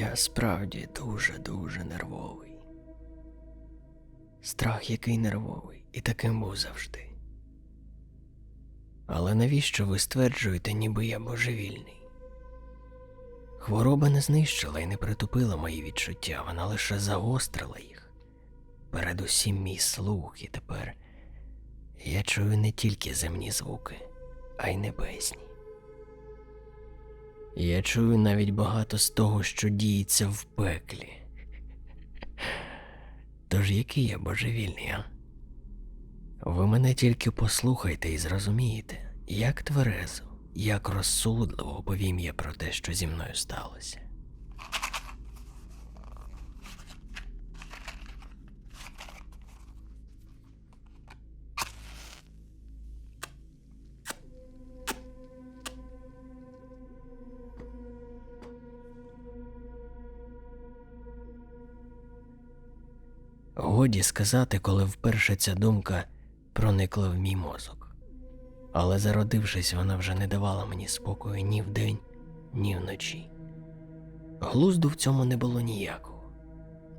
Я справді дуже-дуже нервовий. Страх який нервовий, і таким був завжди. Але навіщо ви стверджуєте, ніби я божевільний? Хвороба не знищила і не притупила мої відчуття, вона лише загострила їх. Передусім мій слух, і тепер я чую не тільки земні звуки, а й небесні. Я чую навіть багато з того, що діється в пеклі. Тож який я божевільний, а? Ви мене тільки послухайте і зрозумієте, як тверезо, як розсудливо оповім я про те, що зі мною сталося. Годі сказати, коли вперше ця думка проникла в мій мозок. Але зародившись, вона вже не давала мені спокою ні вдень, ні вночі. Глузду в цьому не було ніякого.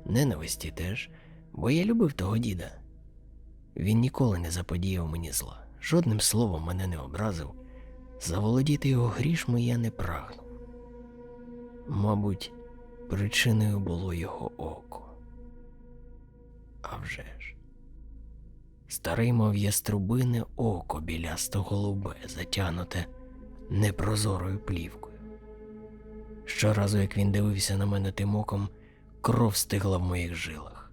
Ненависті теж, бо я любив того діда. Він ніколи не заподіяв мені зла, жодним словом мене не образив. Заволодіти його грішми я не прагнув. Мабуть, причиною було його око. А вже ж. Старий мав яструбине око білясто голубе, затягнуте непрозорою плівкою. Щоразу, як він дивився на мене тим оком, кров стигла в моїх жилах.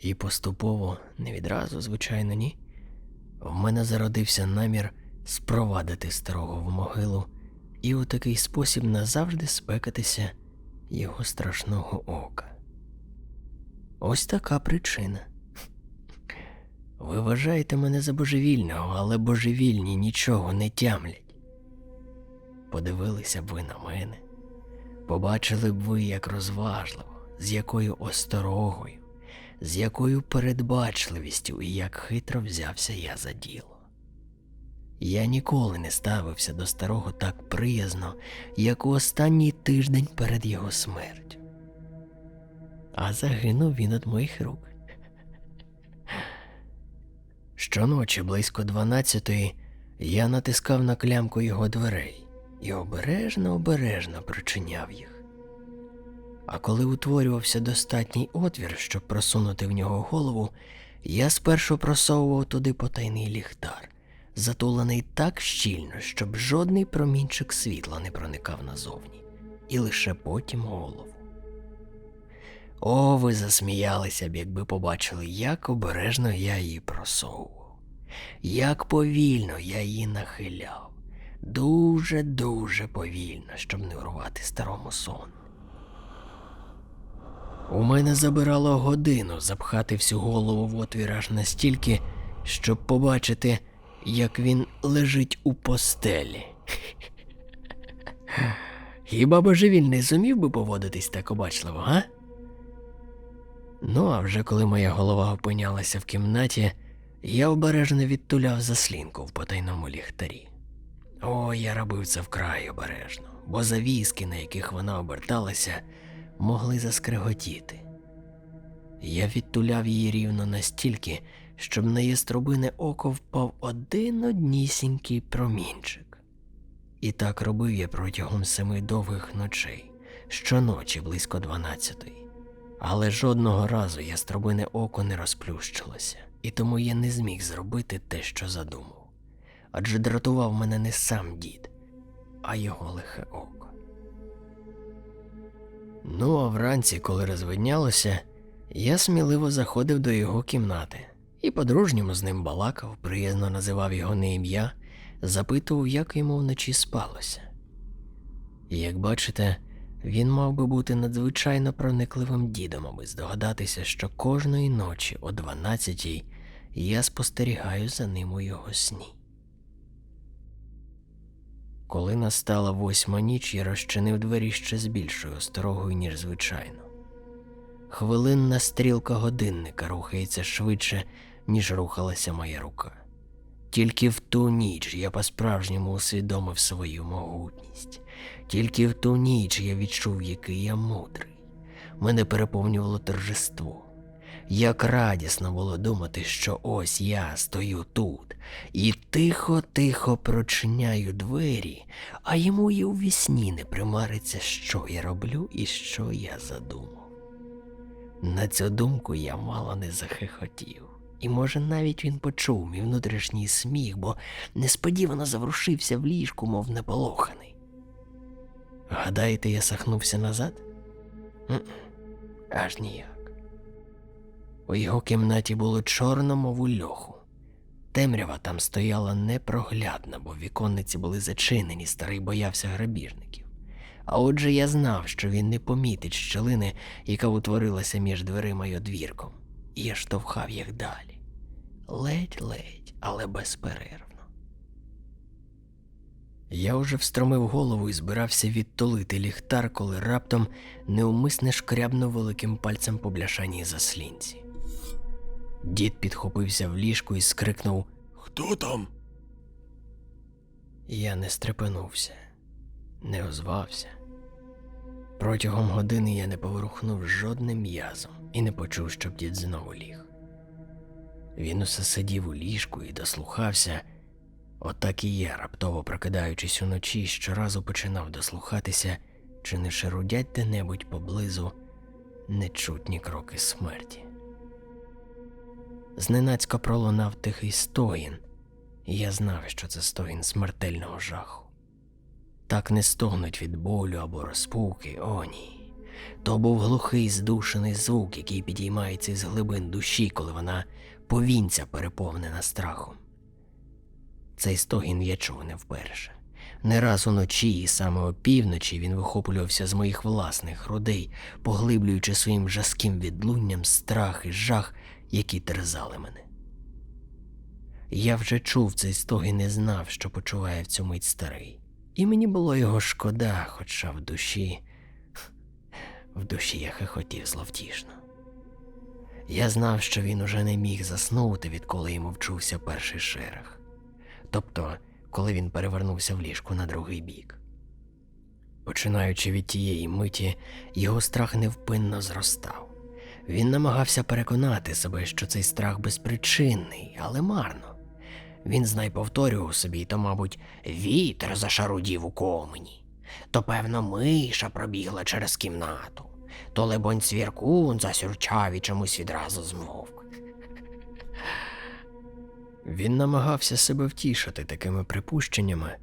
І поступово, не відразу, звичайно, ні, в мене зародився намір спровадити старого в могилу і у такий спосіб назавжди спекатися його страшного ока. Ось така причина. Ви вважаєте мене за божевільного, але божевільні нічого не тямлять. Подивилися б ви на мене, побачили б ви, як розважливо, з якою осторогою, з якою передбачливістю і як хитро взявся я за діло. Я ніколи не ставився до старого так приязно, як у останній тиждень перед його смертю а загинув він від моїх рук. Щоночі близько дванадцятої я натискав на клямку його дверей і обережно обережно причиняв їх. А коли утворювався достатній отвір, щоб просунути в нього голову, я спершу просовував туди потайний ліхтар, затулений так щільно, щоб жодний промінчик світла не проникав назовні, і лише потім голову. О, ви засміялися б, якби побачили, як обережно я її просовував, як повільно я її нахиляв, дуже-дуже повільно, щоб не урвати старому сон. У мене забирало годину запхати всю голову в отвір аж настільки, щоб побачити, як він лежить у постелі. Хіба божевільний зумів би поводитись так обачливо, га? Ну, а вже коли моя голова опинялася в кімнаті, я обережно відтуляв заслінку в потайному ліхтарі. О, я робив це вкрай обережно, бо завіски, на яких вона оберталася, могли заскриготіти. Я відтуляв її рівно настільки, щоб на яструбине око впав один однісінький промінчик. І так робив я протягом семи довгих ночей, щоночі близько дванадцятої. Але жодного разу яструбине око не розплющилося, і тому я не зміг зробити те, що задумав. Адже дратував мене не сам дід, а його лихе око. Ну, а вранці, коли розвиднялося, я сміливо заходив до його кімнати і по-дружньому з ним балакав, приязно називав його не ім'я, запитував, як йому вночі спалося. І як бачите, він мав би бути надзвичайно проникливим дідом, аби здогадатися, що кожної ночі о 12-й я спостерігаю за ним у його сні. Коли настала восьма ніч, я розчинив двері ще з більшою осторогою, ніж звичайно. Хвилинна стрілка годинника рухається швидше, ніж рухалася моя рука. Тільки в ту ніч я по-справжньому усвідомив свою могутність, Тільки в ту ніч я відчув, який я мудрий. Мене переповнювало торжество. Як радісно було думати, що ось я стою тут і тихо-тихо прочиняю двері, а йому і у вісні не примариться, що я роблю і що я задумав. На цю думку я мало не захихотів. І, може, навіть він почув мій внутрішній сміх, бо несподівано заврушився в ліжку, мов неполоханий. Гадаєте, я сахнувся назад? М-м, Аж ніяк. У його кімнаті було чорно, у льоху. Темрява там стояла непроглядна, бо віконниці були зачинені, старий боявся грабіжників. А отже я знав, що він не помітить щелини, яка утворилася між дверима й одвірком, і я штовхав їх далі. Ледь-ледь, але безперервно. Я уже встромив голову і збирався відтулити ліхтар, коли раптом неумисне шкрябнув великим пальцем по бляшаній заслінці. Дід підхопився в ліжку і скрикнув Хто там? Я не стрепенувся, не озвався. Протягом години я не поворухнув жодним м'язом і не почув, щоб дід знову ліг. Він усе сидів у ліжку і дослухався. Отак і я, раптово прокидаючись уночі, щоразу починав дослухатися, чи не шарудять де-небудь поблизу нечутні кроки смерті. Зненацька пролунав тихий стогін, і я знав, що це стогін смертельного жаху. Так не стогнуть від болю або розпуки, о ні. То був глухий здушений звук, який підіймається із глибин душі, коли вона повінця переповнена страхом. Цей стогін я чув не вперше. Не раз уночі, і саме опівночі він вихоплювався з моїх власних грудей, поглиблюючи своїм жаским відлунням страх і жах, які терзали мене. Я вже чув цей стогін і знав, що почуває в цю мить старий. І мені було його шкода, хоча в душі. В душі я хихотів зловтішно. Я знав, що він уже не міг заснути, відколи йому вчувся перший шерех. Тобто, коли він перевернувся в ліжку на другий бік. Починаючи від тієї миті, його страх невпинно зростав. Він намагався переконати себе, що цей страх безпричинний, але марно. Він знай повторював собі, то, мабуть, вітер зашарудів у комені, то, певно, миша пробігла через кімнату, то, лебонь, свіркун засюрчав і чомусь відразу змовк. Він намагався себе втішити такими припущеннями,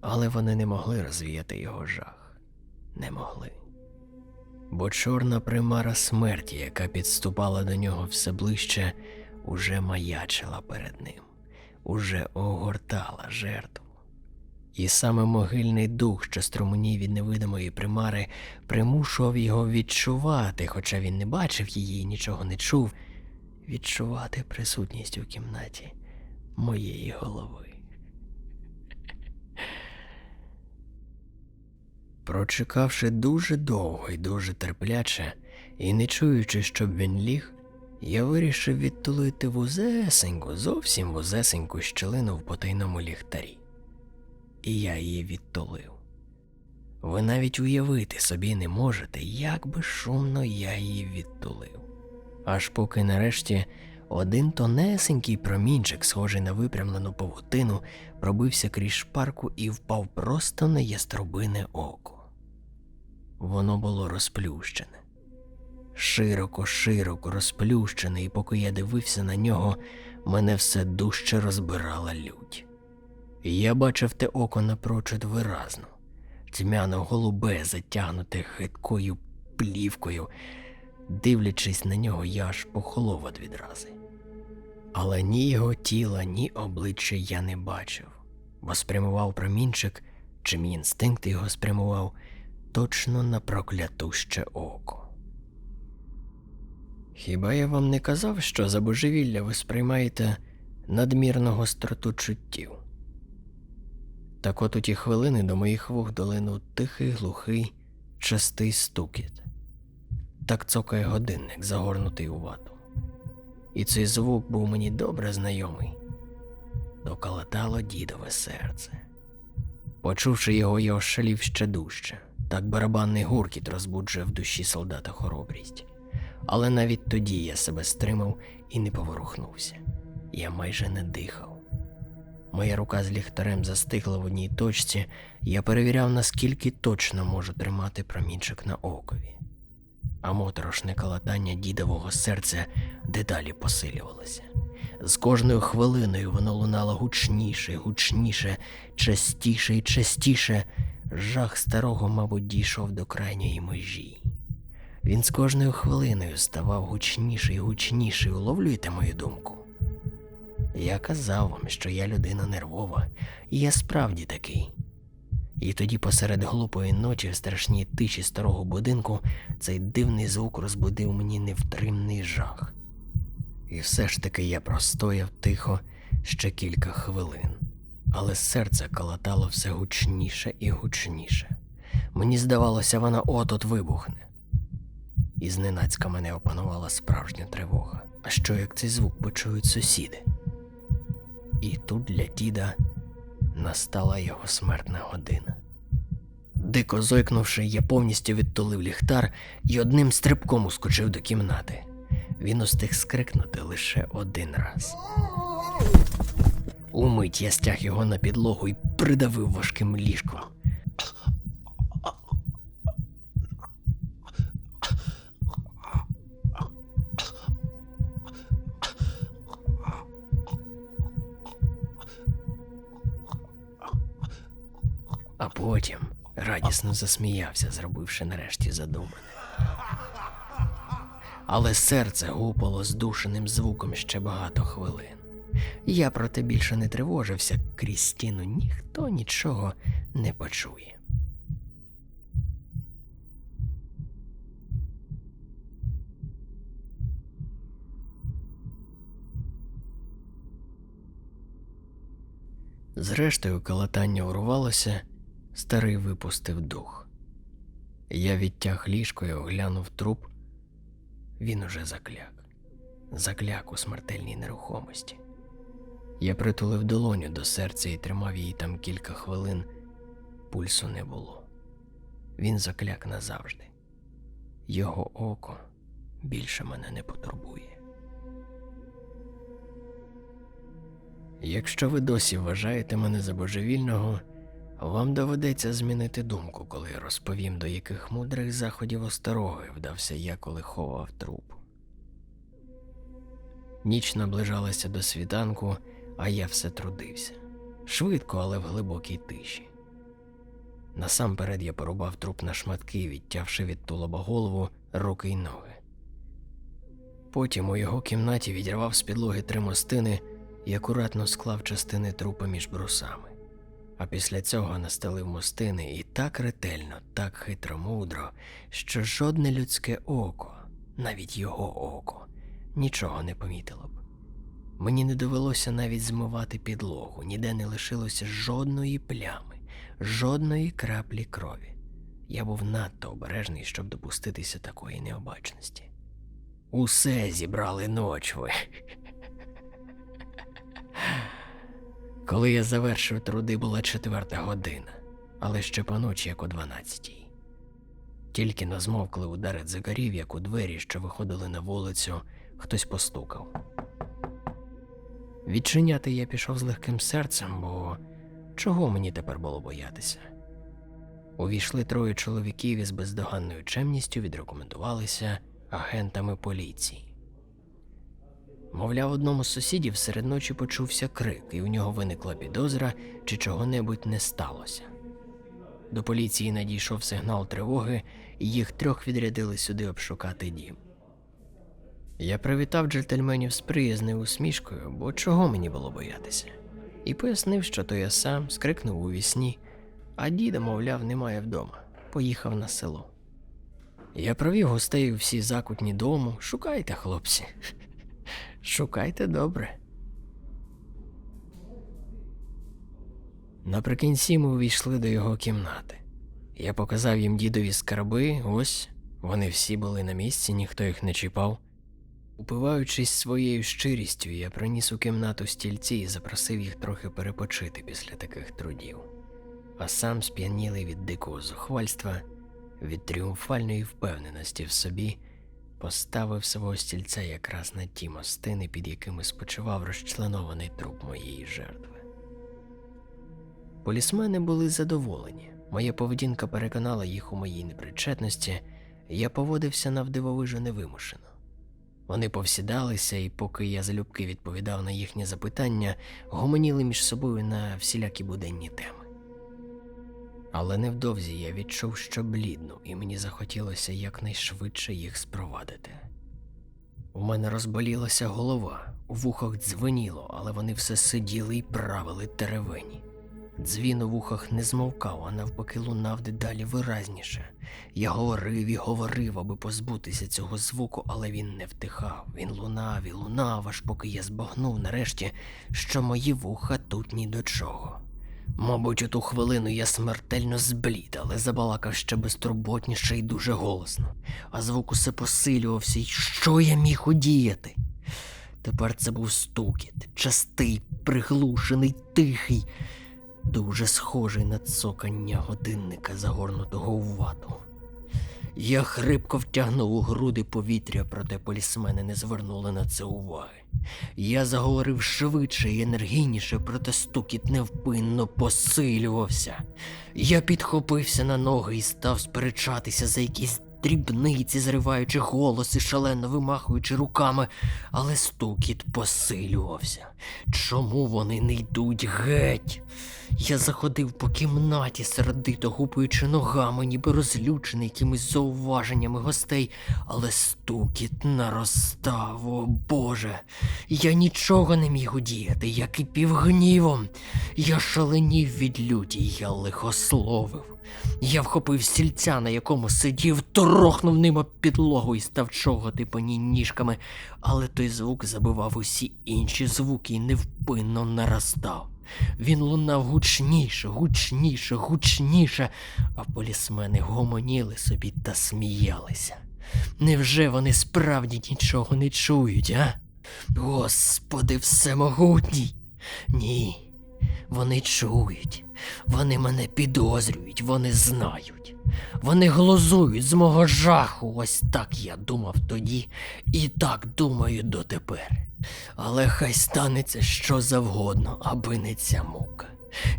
але вони не могли розвіяти його жах. Не могли. Бо чорна примара смерті, яка підступала до нього все ближче, уже маячила перед ним, уже огортала жертву. І саме могильний дух, що струменів від невидимої примари, примушував його відчувати, хоча він не бачив її і нічого не чув, відчувати присутність у кімнаті моєї голови. Прочекавши дуже довго і дуже терпляче, і не чуючи, щоб він ліг, я вирішив відтулити вузесеньку, зовсім вузесеньку щелину в потайному ліхтарі. І я її відтулив. Ви навіть уявити собі не можете, як би шумно я її відтулив. Аж поки нарешті один тонесенький промінчик, схожий на випрямлену павутину, пробився крізь шпарку і впав просто на яструбине око. Воно було розплющене. Широко, широко розплющене, і поки я дивився на нього, мене все дужче розбирала лють. Я бачив те око напрочуд виразно, тьмяно голубе, затягнуте хиткою плівкою. Дивлячись на нього, я аж похолов од відрази. Але ні його тіла, ні обличчя я не бачив, бо спрямував промінчик, чи мій інстинкт його спрямував точно на проклятуще око. Хіба я вам не казав, що за божевілля ви сприймаєте надмірну гостроту чуттів? Так от у ті хвилини до моїх вух долинув тихий, глухий, частий стукіт. Так цокає годинник, загорнутий у вату. І цей звук був мені добре знайомий. Доколотало дідове серце. Почувши його, я ошалів ще дужче. Так барабанний гуркіт розбуджує в душі солдата хоробрість. Але навіть тоді я себе стримав і не поворухнувся. Я майже не дихав. Моя рука з ліхтарем застигла в одній точці, я перевіряв, наскільки точно можу тримати промінчик на окові. А моторошне калатання дідового серця дедалі посилювалося. З кожною хвилиною воно лунало гучніше, гучніше, частіше і частіше. Жах старого, мабуть, дійшов до крайньої межі. Він з кожною хвилиною ставав гучніший і гучніший, уловлюєте мою думку? Я казав вам, що я людина нервова, і я справді такий. І тоді посеред глупої ночі в страшній тиші старого будинку цей дивний звук розбудив мені невтримний жах. І все ж таки я простояв тихо ще кілька хвилин, але серце калатало все гучніше і гучніше. Мені здавалося, вона от-от вибухне. І зненацька мене опанувала справжня тривога. А що як цей звук почують сусіди? І тут для діда настала його смертна година. Дико зойкнувши, я повністю відтулив ліхтар і одним стрибком ускочив до кімнати. Він устиг скрикнути лише один раз. Умить я стяг його на підлогу і придавив важким ліжком. Радісно засміявся, зробивши нарешті задумане. Але серце гупало здушеним звуком ще багато хвилин. Я проте більше не тривожився, крізь стіну ніхто нічого не почує. Зрештою, калатання урвалося, старий випустив дух. Я відтяг ліжко і оглянув труп. Він уже закляк, закляк у смертельній нерухомості. Я притулив долоню до серця і тримав її там кілька хвилин. Пульсу не було. Він закляк назавжди. Його око більше мене не потурбує. Якщо ви досі вважаєте мене за божевільного, вам доведеться змінити думку, коли я розповім, до яких мудрих заходів осторогою вдався я, коли ховав труп. Ніч наближалася до світанку, а я все трудився. Швидко, але в глибокій тиші. Насамперед я порубав труп на шматки, відтявши від тулоба голову, руки й ноги. Потім у його кімнаті відірвав з підлоги три мостини і акуратно склав частини трупа між брусами. А після цього настелив мостини і так ретельно, так хитро мудро, що жодне людське око, навіть його око, нічого не помітило б. Мені не довелося навіть змивати підлогу, ніде не лишилося жодної плями, жодної краплі крові. Я був надто обережний, щоб допуститися такої необачності. Усе зібрали ночви. Коли я завершив труди, була четверта година, але ще поночі, як о дванадцятій. Тільки но змовкли удари дзигарів, як у двері, що виходили на вулицю, хтось постукав. Відчиняти я пішов з легким серцем, бо чого мені тепер було боятися? Увійшли троє чоловіків і з бездоганною чемністю відрекомендувалися агентами поліції. Мовляв, одному з сусідів серед ночі почувся крик, і у нього виникла підозра, чи чого-небудь не сталося. До поліції надійшов сигнал тривоги, і їх трьох відрядили сюди обшукати дім. Я привітав джентльменів з приязною усмішкою, бо чого мені було боятися, і пояснив, що то я сам скрикнув у вісні, а діда, мовляв, немає вдома, поїхав на село. Я провів гостей у всі закутні дому. Шукайте, хлопці. Шукайте добре. Наприкінці ми увійшли до його кімнати. Я показав їм дідові скарби, ось вони всі були на місці, ніхто їх не чіпав. Упиваючись своєю щирістю, я приніс у кімнату стільці і запросив їх трохи перепочити після таких трудів. а сам сп'янілий від дикого зухвальства, від тріумфальної впевненості в собі, поставив свого стільця якраз на ті мостини, під якими спочивав розчленований труп моєї жертви. Полісмени були задоволені. Моя поведінка переконала їх у моїй непричетності, я поводився навдивовижу невимушено. Вони повсідалися, і поки я залюбки відповідав на їхні запитання, гомоніли між собою на всілякі буденні теми. Але невдовзі я відчув, що блідну, і мені захотілося якнайшвидше їх спровадити. У мене розболілася голова, у вухах дзвеніло, але вони все сиділи і правили теревені. Дзвін у вухах не змовкав, а навпаки лунав дедалі виразніше. Я говорив і говорив, аби позбутися цього звуку, але він не втихав. Він лунав і лунав, аж поки я збагнув нарешті, що мої вуха тут ні до чого. Мабуть, у ту хвилину я смертельно зблід, але забалакав ще безтурботніше і дуже голосно, а звук усе посилювався, і що я міг удіяти? Тепер це був стукіт, частий, приглушений, тихий, дуже схожий на цокання годинника, загорнутого у вату. Я хрипко втягнув у груди повітря, проте полісмени не звернули на це уваги. Я заговорив швидше і енергійніше, проте стукіт невпинно посилювався. Я підхопився на ноги і став сперечатися за якісь дрібниці, зриваючи голос і шалено вимахуючи руками, але стукіт посилювався. Чому вони не йдуть геть? Я заходив по кімнаті, сердито гупаючи ногами, ніби розлючений якимись зауваженнями гостей, але стукіт наростав, о Боже. Я нічого не міг удіяти, я кипів гнівом. Я шаленів від люті, я лихословив. Я вхопив стільця, на якому сидів, торохнув ним об підлогу і став чогати по ній ніжками, але той звук забивав усі інші звуки і невпинно наростав. Він лунав гучніше, гучніше, гучніше, а полісмени гомоніли собі та сміялися. Невже вони справді нічого не чують, а? Господи, всемогутній. Ні. Вони чують, вони мене підозрюють, вони знають. Вони глузують з мого жаху, ось так я думав тоді, і так думаю дотепер. Але хай станеться що завгодно, аби не ця мука.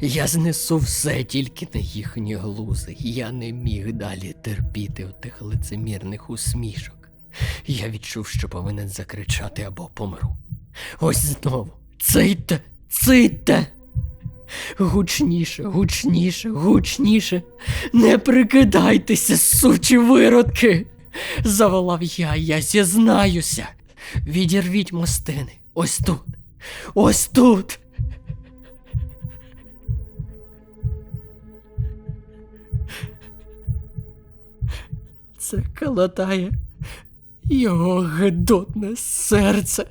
Я знесу все тільки на їхні глузи. Я не міг далі терпіти отих лицемірних усмішок. Я відчув, що повинен закричати або помру. Ось знову. Цийте, цийте. Гучніше, гучніше, гучніше. Не прикидайтеся, сучі виродки. Заволав я, я зізнаюся. Відірвіть мостини. Ось тут. Ось тут. Це калатає його гидотне серце.